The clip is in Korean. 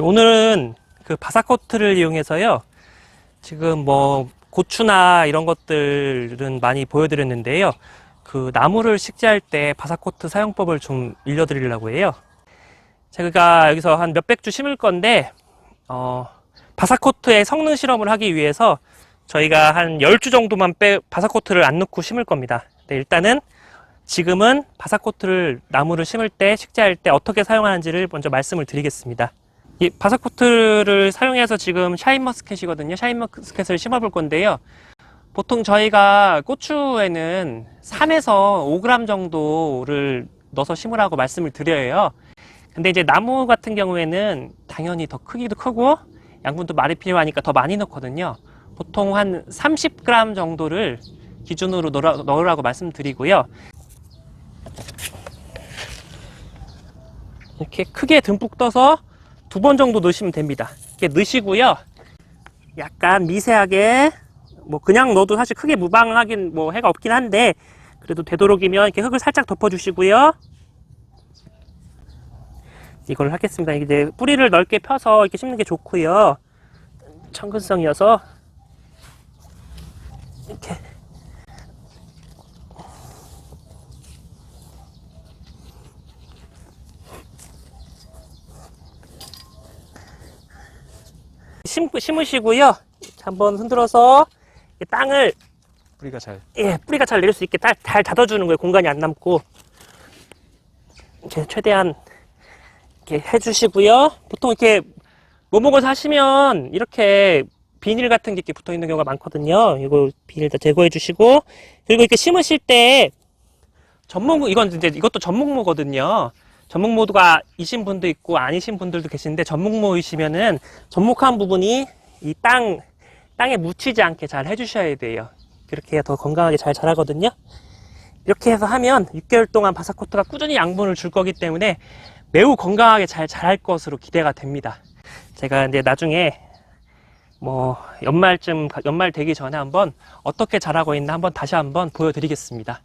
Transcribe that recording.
오늘은 그 바사코트를 이용해서요. 지금 뭐 고추나 이런 것들은 많이 보여드렸는데요. 그 나무를 식재할 때 바사코트 사용법을 좀 알려드리려고 해요. 제가 여기서 한 몇백 주 심을 건데, 어, 바사코트의 성능 실험을 하기 위해서 저희가 한 10주 정도만 빼, 바사코트를 안 넣고 심을 겁니다. 네, 일단은 지금은 바사코트를 나무를 심을 때, 식재할 때 어떻게 사용하는지를 먼저 말씀을 드리겠습니다. 이 바사코트를 사용해서 지금 샤인머스켓이거든요. 샤인머스켓을 심어볼 건데요. 보통 저희가 고추에는 3에서 5g 정도를 넣어서 심으라고 말씀을 드려요. 근데 이제 나무 같은 경우에는 당연히 더 크기도 크고 양분도 많이 필요하니까 더 많이 넣거든요. 보통 한 30g 정도를 기준으로 넣으라, 넣으라고 말씀드리고요. 이렇게 크게 듬뿍 떠서 두 번 정도 넣으시면 됩니다. 이렇게 넣으시고요. 약간 미세하게 뭐 그냥 넣어도 사실 크게 무방하긴 뭐 해가 없긴 한데 그래도 되도록이면 이렇게 흙을 살짝 덮어주시고요. 이걸 하겠습니다. 이제 뿌리를 넓게 펴서 이렇게 심는 게 좋고요. 천근성이어서 이렇게 심, 심으시고요. 한번 흔들어서 이 땅을 뿌리가 잘 예, 뿌리가 잘 내릴 수 있게 잘, 잘 닫아주는 거예요. 공간이 안 남고. 이렇게 최대한 이렇게 해주시고요. 보통 이렇게 모목을 사시면 이렇게 비닐 같은 게 이렇게 붙어 있는 경우가 많거든요. 이거 비닐 다 제거해 주시고 그리고 이렇게 심으실 때 전목 이건 이제 이것도 전목모거든요. 전목모가 이신 분도 있고 아니신 분들도 계시는데 전목모이시면은 전목한 부분이 이 땅 땅에 묻히지 않게 잘 해주셔야 돼요. 그렇게 해야 더 건강하게 잘 자라거든요. 이렇게 해서 하면 6개월 동안 바사코트가 꾸준히 양분을 줄 거기 때문에 매우 건강하게 잘 자랄 것으로 기대가 됩니다. 제가 이제 나중에 뭐 연말쯤 연말 되기 전에 한번 어떻게 자라고 있나 한번 다시 한번 보여드리겠습니다.